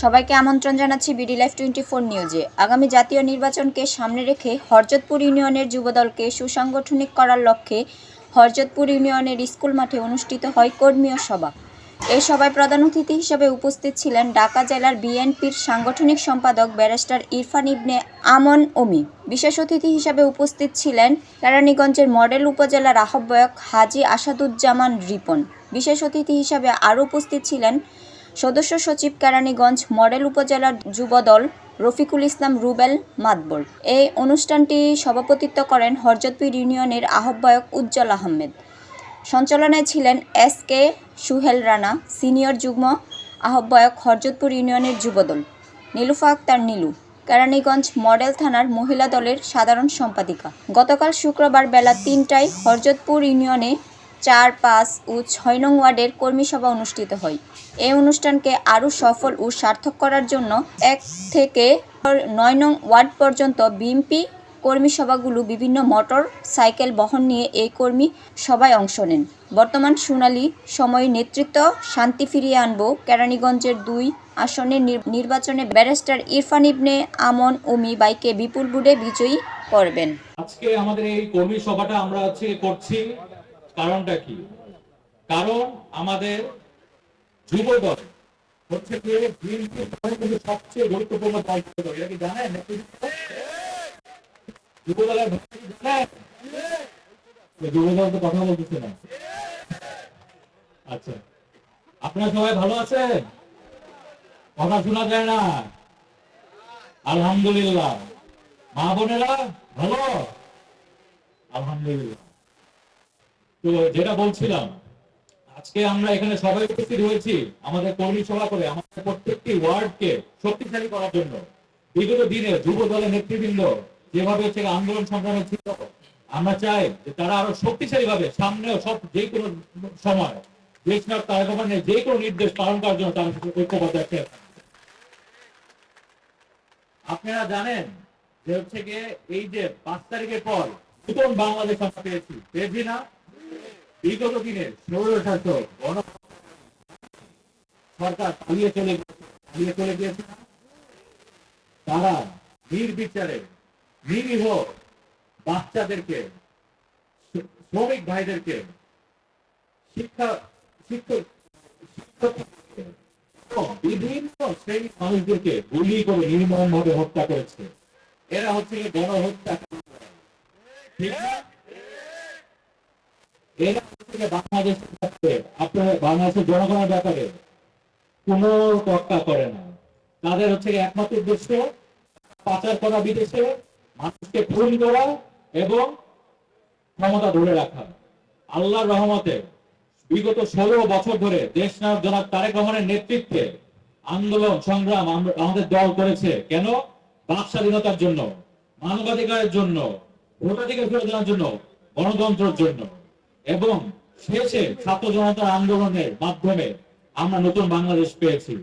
সবাইকে আমন্ত্রণ জানাচ্ছি বিডি লাইফ টোয়েন্টি ফোর নিউজে। আগামী জাতীয় নির্বাচনকে সামনে রেখে হরজতপুর ইউনিয়নের যুবদলকে সুসাংগঠনিক করার লক্ষ্যে হরজতপুর ইউনিয়নের স্কুল মাঠে অনুষ্ঠিত হয় কর্মীয় সভা। এই সভায় প্রধান অতিথি হিসেবে উপস্থিত ছিলেন ঢাকা জেলার বিএনপির সাংগঠনিক সম্পাদক ব্যারিস্টার ইরফান ইবনে আমন ওমি। বিশেষ অতিথি হিসেবে উপস্থিত ছিলেন কেরানীগঞ্জের মডেল উপজেলার আহ্বায়ক হাজি আসাদুজ্জামান রিপন। বিশেষ অতিথি হিসেবে আরও উপস্থিত ছিলেন সদস্য সচিব কেরানীগঞ্জ মডেল উপজেলার যুবদল রফিকুল ইসলাম রুবেল মাতবর। এই অনুষ্ঠানটি সভাপতিত্ব করেন হরজতপুর ইউনিয়নের আহ্বায়ক উজ্জ্বল আহমেদ। সঞ্চালনায় ছিলেন S K Suhel Rana, senior যুগ্ম আহ্বায়ক হরজতপুর ইউনিয়নের যুবদল। নীলুফা আক্তার নীলু, কেরানীগঞ্জ মডেল থানার মহিলা দলের সাধারণ সম্পাদিকা। গতকাল শুক্রবার বেলা তিনটায় হরজতপুর ইউনিয়নে চার, পাঁচ ও ছয় নং ওয়ার্ডের কর্মী সভা অনুষ্ঠিত হয়। এই অনুষ্ঠানকে আরও সফল ও সার্থক করার জন্য এক থেকে নয় নং ওয়ার্ড পর্যন্ত বিএমপি কর্মী সভাগুলো বিভিন্ন মোটর সাইকেল বহন নিয়ে এই কর্মী সভায় অংশ নেন। বর্তমান সোনালী সময়ে নেতৃত্ব শান্তি ফিরিয়ে আনব কেরানীগঞ্জের দুই আসনের নির্বাচনে ব্যারিস্টার ইরফান ইবনে আমন ওমি বাইকে বিপুল বুডে বিজয়ী করবেন। আজকে আমাদের এই কর্মী সভাটা আমরা হচ্ছে করছি কারণটা কি? কারণ আমাদের যুব দল হচ্ছে সবচেয়ে গুরুত্বপূর্ণ দল। এটা কি জানেন যুব দলের ভূমিকা কি জানেন এ যুব দল তো কথা বলতেছে না আচ্ছা আপনারা সবাই ভালো আছেন কথা শোনা যায় না আলহামদুলিল্লাহ মা বোনেরা ভালো আলহামদুলিল্লাহ তো যেটা বলছিলাম আজকে আমরা এখানে সবাই উপস্থিত হয়েছি আমাদের কর্মী সভা করে, আমাদের প্রত্যেকটি ওয়ার্ডকে শক্তিশালী করার জন্য বিগত দিনে যুব দলের নেতৃবৃন্দ যেভাবে হচ্ছে আন্দোলন সংগ্রামে ছিল, আমরা চাই যে তারা আরও শক্তিশালী ভাবে সামনেও সব যে কোনো সময় দেশ নায়ক তারেক রহমানের যে কোনো নির্দেশ পালন করার জন্য তারা ঐক্যবদ্ধ আপনারা জানেন যে হচ্ছে গিয়ে এই যে পাঁচ তারিখের পর নতুন বাংলাদেশ আমরা পেয়েছি পেয়েছি না? বিগত দিনের স্বৈর শাসক গণ সরকার পালিয়ে চলে পালিয়ে চলে গিয়েছে তারা নির্বিচারে নিরীহ বাচ্চাদেরকে, শ্রমিক ভাইদেরকে, শিক্ষা বিভিন্ন শ্রেণির মানুষদেরকে গুলি করে নির্মম ভাবে হত্যা করেছে এরা হচ্ছে গণহত্যা? এরা হচ্ছে বাংলাদেশের ব্যাপারে আপনার বাংলাদেশের জনগণের ব্যাপারে কোন করে না তাদের হচ্ছে একমাত্র উদ্দেশ্য, পাচার করা বিদেশে মানুষকে খুন করা এবং ক্ষমতা ধরে রাখা। আল্লাহর রহমতে বিগত ষোলো বছর ধরে দেশ নায়ক জনাব তারেক রহমানের নেতৃত্বে আন্দোলন, সংগ্রাম আমাদের দল করেছে। কেন? বাক স্বাধীনতার জন্য, মানবাধিকারের জন্য, ভোটাধিকার ফিরে দেওয়ার জন্য, গণতন্ত্রের জন্য। এবং শেষে ছাত্র জনতার আন্দোলনের মাধ্যমে আমরা নতুন বাংলাদেশ পেয়েছি।